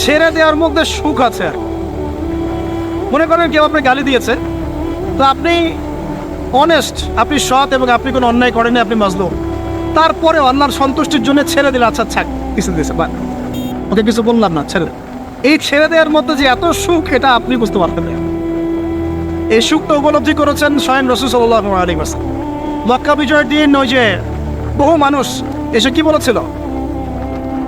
ছেড়ে দেওয়ার মধ্যে সুখ আছে আর। মনে করেন কেউ আপনি গালি দিয়েছে, তো আপনি অনেস্ট আপনি সৎ এবং আপনি কোনো অন্যায় করেননি, আপনি মাজলুম। তারপরে আল্লাহর সন্তুষ্টির জন্য ছেড়ে দিলে আচ্ছা ছাক কিছু দিয়েছে বা ওকে কিছু বললাম না, ছেড়ে এই ছেড়ে দেওয়ার মধ্যে যে এত সুখ, এটা আপনি বুঝতে পারতেন না। এই সুখটা উপলব্ধি করেছেন স্বয়ং রসুল সাল্লাহ আলী মাসাল মক্কা বিজয়ের দিন ওই যে বহু মানুষ এসে কি বলেছিল?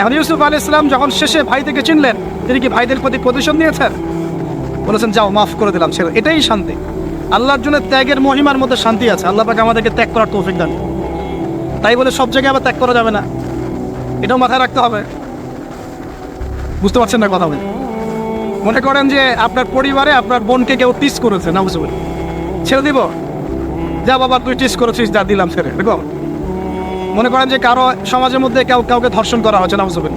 এখন ইউসুফ আলী ইসলাম যখন শেষে ভাই থেকে চিনলেন, তিনি কি ভাইদের প্রতি প্রতিশোধ নিয়েছেন? বলেছেন, যাও, মাফ করে দিলাম, ছেড়ে এটাই শান্তি। আল্লাহর জন্য ত্যাগের মহিমার মধ্যে শান্তি আছে। আল্লাহ পাকে আমাদেরকে ত্যাগ করার তৌফিক দান তাই বলে সব জায়গায় আবার ত্যাগ করা যাবে না। এটাও মাথায় রাখতে হবে। বুঝতে পারছেন না কথা বলে? মনে করেন যে আপনার পরিবারে আপনার বোনকে কেউ টিস করেছে না বুঝতে ছেড়ে দিব। যা বাবা তুই টিস করেছিস, যা দিলাম, ছেড়ে দেখো মনে করেন যে কারও সমাজের মধ্যে কেউ, কাউকে ধর্ষণ করা হচ্ছে না। বুঝতে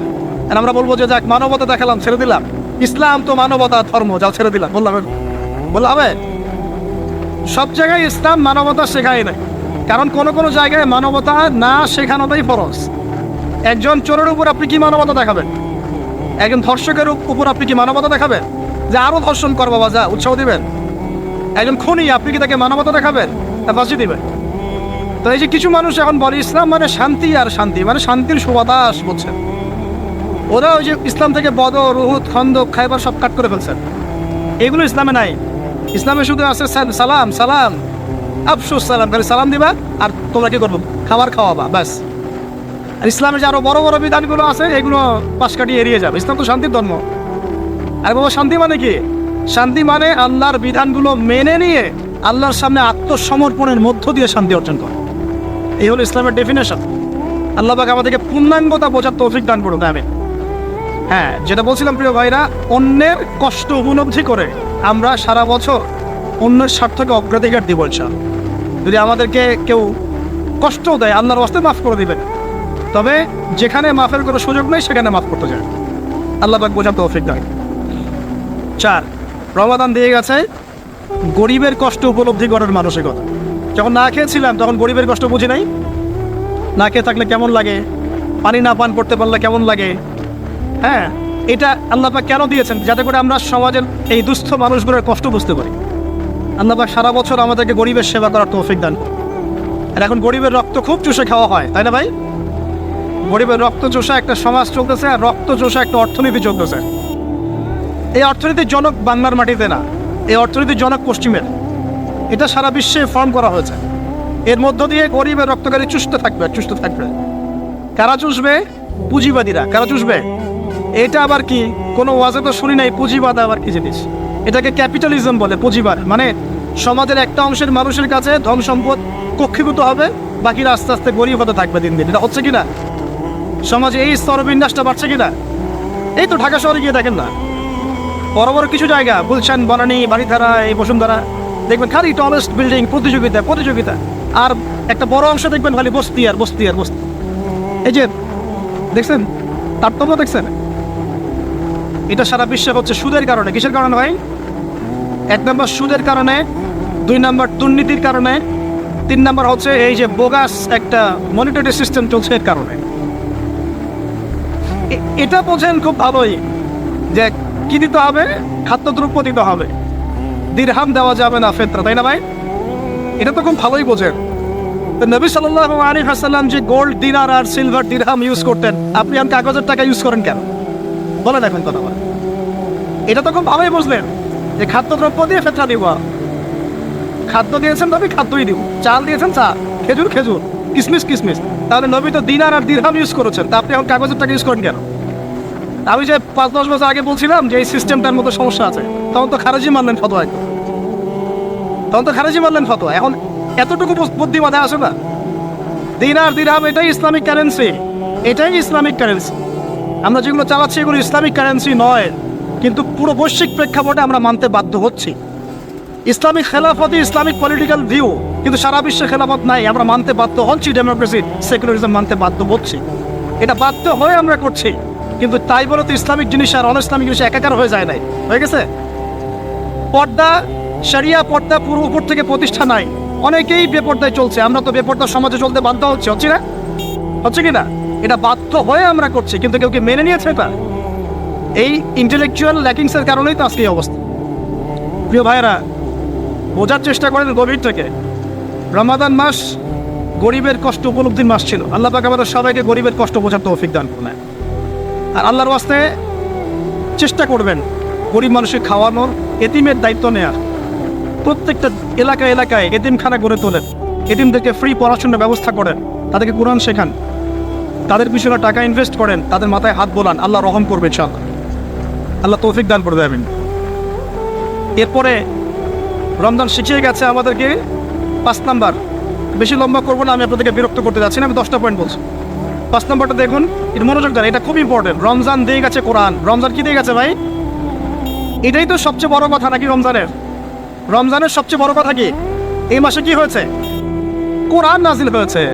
আমরা বলব যে যাক, মানবতা দেখালাম, ছেড়ে দিলাম। ইসলাম তো মানবতা, ধর্ম যা ছেড়ে দিলাম, বললাম বললাম হবে সব জায়গায় ইসলাম মানবতা শেখায় নাই। কারণ কোনো কোনো জায়গায় মানবতা না শেখানোটাই ফরজ। একজন চোরের উপর আপনি কি মানবতা দেখাবেন? একজন ধর্ষকের উপর আপনি কি মানবতা দেখাবেন? যে আরও ধর্ষণ কর বাবা যা উৎসাহ দিবেন? একজন খুনি, আপনি কি তাকে মানবতা দেখাবেন? তা ফাঁসি দিবেন। তো এই যে কিছু মানুষ এখন বলে, ইসলাম মানে শান্তি আর শান্তি মানে শান্তির সুবাতাস বলছেন। ওরা ওই যে ইসলাম থেকে বদর রুহুদ খন্দক, খাইবার সব কাট করে ফেলছেন। এগুলো ইসলামে নাই। ইসলামে শুধু আছে সালাম সালাম, আফসুস, সালাম। খালি সালাম দিবা আর তোমরা কি করব? খাবার খাওয়াবা, ব্যাস। আর ইসলামের যে আরও বড় বড় বিধানগুলো আছে, এগুলো পাশ কাটিয়ে এড়িয়ে যাবে। ইসলাম তো শান্তির ধর্ম। আর বাবা, শান্তি মানে কি? শান্তি মানে আল্লাহর বিধানগুলো মেনে নিয়ে আল্লাহর সামনে আত্মসমর্পণের মধ্য দিয়ে শান্তি অর্জন করা। এই হলো ইসলামের ডেফিনেশন আল্লাহ পাক আমাদেরকে পূর্ণাঙ্গতা বোঝার তৌফিক দান করুন আমি হ্যাঁ যেটা বলছিলাম প্রিয় ভাইরা, অন্যের কষ্ট উপলব্ধি করে আমরা সারা বছর অন্যের স্বার্থকে অগ্রাধিকার দিব ইনশাআল্লাহ। যদি আমাদেরকে কেউ কষ্ট দেয়, আল্লাহর বাস্তে মাফ করে দিবেন। তবে যেখানে মাফের কোনো সুযোগ নেই, সেখানে মাফ করতে যায় আল্লাহ পাক বোঝার তৌফিক দেয় চার, রমাদান দিয়ে গেছে। গরিবের কষ্ট উপলব্ধি করার মানসিকতা। যখন না খেয়েছিলাম, তখন গরিবের কষ্ট বুঝি নাই? না খেয়ে থাকলে কেমন লাগে? পানি না পান করতে পারলে কেমন লাগে? হ্যাঁ এটা আল্লাহ পাক কেন দিয়েছেন? যাতে করে আমরা সমাজের এই দুস্থ মানুষগুলোর কষ্ট বুঝতে পারি। আল্লাহ পাক সারা বছর আমাদেরকে গরিবের সেবা করার তৌফিক দান আর এখন গরিবের রক্ত খুব চুষে খাওয়া হয়, তাই না ভাই? গরিবের রক্ত চোষা একটা সমাজ চলতেছে, আর রক্ত চোষা একটা অর্থনীতি চলতেছে। এই অর্থনীতির জনক বাংলার মাটিতে না, এই অর্থনীতির জনক পশ্চিমের। এটা সারা বিশ্বে ফর্ম করা হয়েছে। এর মধ্য দিয়ে গরিবের রক্তকারী চুষতে থাকবে চুষতে থাকবে। কারা চুষবে? পুঁজিবাদীরা। কারা চুষবে? এটা আবার কি? কোনো ওয়াজে তো শুনি নাই, পুঁজিবাদ আবার কি জিনিস? এটাকে ক্যাপিটালিজম বলে, পুঁজিবাদ। মানে সমাজের একটা অংশের মানুষের কাছে ধন সম্পদ কক্ষীভূত হবে, বাকিরা আস্তে আস্তে গরিব হতে থাকবে দিন দিন। এটা হচ্ছে কিনা সমাজে এই স্তরবিন্যাসটা বাড়ছে কিনা এই তো ঢাকা শহরে গিয়ে দেখেন না। বড় বড় কিছু জায়গা, গুলশান, বনানী বাড়িধারা এই বসুন্ধরা। দেখবেন খালি টলেস্ট বিল্ডিং প্রতিযোগিতা প্রতিযোগিতা। আর একটা বড় অংশ দেখবেন খালি বস্তি আর বস্তি আর বস্তি। এই যে, দেখছেন? তারতম্য দেখছেন? এটা সারা বিশ্বে হচ্ছে সুদের কারণে। কিসের কারণে ভাই? এক নম্বর সুদের কারণে, দুই নম্বর দুর্নীতির কারণে, তিন নম্বর হচ্ছে এই যে বোগাস একটা মনিটরি সিস্টেম চলছে এর কারণে। এটা বোঝেন খুব ভালোই যে কি দিতে হবে? খাদ্যদ্রব্য দিতে হবে। দিরহাম দেওয়া যাবে না ফেতরা, তাই না ভাই? এটা তো খুব ভালোই বোঝেন। তো নবী সাল্লাহ আলী হাসাল্লাম যে গোল্ড দিনার আর সিলভার দিরহাম ইউজ করতেন, আপনি এখন কাগজের টাকা ইউজ করেন কেন? বলে দেখেন কথা বলে এটা তো খুব ভালোই বুঝলেন যে খাদ্যদ্রব্য দিয়ে ফেতরা দিব খাদ্য দিয়েছেন নবী খাদ্যই দিব। চাল দিয়েছেন চা, খেজুর খেজুর, কিসমিস কিসমিস। তাহলে নবী তো দিনার আর দিরহাম ইউজ করেছেন, তা আপনি এখন কাগজের টাকা ইউজ করেন কেন? আমি যে পাঁচ দশ বছর আগে বলছিলাম যে এই সিস্টেমটার মতো সমস্যা আছে, তখন তো খারাজি মানলেন ফতোয়া। তখন তো খারাজি মানলেন ফতোয়া। এখন এতটুকু বুদ্ধি মাথায় আসে না? দিনার দিরহাম এটাই ইসলামিক কারেন্সি এটাই ইসলামিক কারেন্সি আমরা যেগুলো চালাচ্ছি এগুলো ইসলামিক কারেন্সি নয়, কিন্তু পুরো বৈশ্বিক প্রেক্ষাপটে আমরা মানতে বাধ্য হচ্ছি। ইসলামিক খেলাফতই ইসলামিক পলিটিক্যাল ভিউ কিন্তু সারা বিশ্বে খেলাফত নাই, আমরা মানতে বাধ্য হচ্ছি ডেমোক্রেসি সেকুলারিজম মানতে বাধ্য হচ্ছি। এটা বাধ্য হয়ে আমরা করছি। কিন্তু তাই বলে তো ইসলামিক জিনিস আর অন ইসলামিক জিনিস একাকার হয়ে যায় নাই। হয়ে গেছে? পর্দা সারিয়া পর্দা পুরো উপর থেকে প্রতিষ্ঠা নাই। অনেকেই বেপর্দায় চলছে। আমরা তো বেপর্দা সমাজে চলতে বাধ্য হচ্ছে হচ্ছে না? হচ্ছে কি না? এটা বাধ্য হয়ে আমরা করছি, কিন্তু কেউ কি মেনে নিয়েছে এটা? এই ইন্টেলেকচুয়াল ল্যাকিংসের কারণেই তো আজকে এই অবস্থা। প্রিয় ভাইয়েরা, বোঝার চেষ্টা করেন গভীর থেকে। রমাদান মাস গরিবের কষ্ট উপলব্ধির মাস ছিল। আল্লাহ পাক আমাদের সবাইকে গরিবের কষ্ট বোঝার তৌফিক দান করলেন আর আল্লাহর ওয়াস্তে চেষ্টা করবেন গরিব মানুষকে খাওয়ানোর, এতিমের দায়িত্ব নেয়ার। প্রত্যেকটা এলাকা এলাকায় এতিমখানা গড়ে তোলেন। এতিমদেরকে ফ্রি পড়াশোনার ব্যবস্থা করেন। তাদেরকে কোরআন শেখান। তাদের পিছনে টাকা ইনভেস্ট করেন। তাদের মাথায় হাত বোলান। আল্লাহ রহম করবেন সব আল্লাহ তৌফিক দান করে দেবেন এরপরে রমজান শিখিয়ে গেছে আমাদেরকে। পাঁচ নাম্বার। বেশি লম্বা করব না, আমি আপনাদেরকে বিরক্ত করতে যাচ্ছি না। আমি দশটা পয়েন্ট বলছি। পাঁচ নম্বরটা দেখুন, এটা মনোযোগ দেন, এটা খুব ইম্পর্টেন্ট রমজান দিয়ে গেছে কোরআন। রমজান কি দিয়ে গেছে ভাই? এটাই তো সবচেয়ে বড় কথা নাকি রমজানের? রমজানের সবচেয়ে বড় কথা কি? এই মাসে কি হয়েছে? কোরআন নাজিল হয়েছে।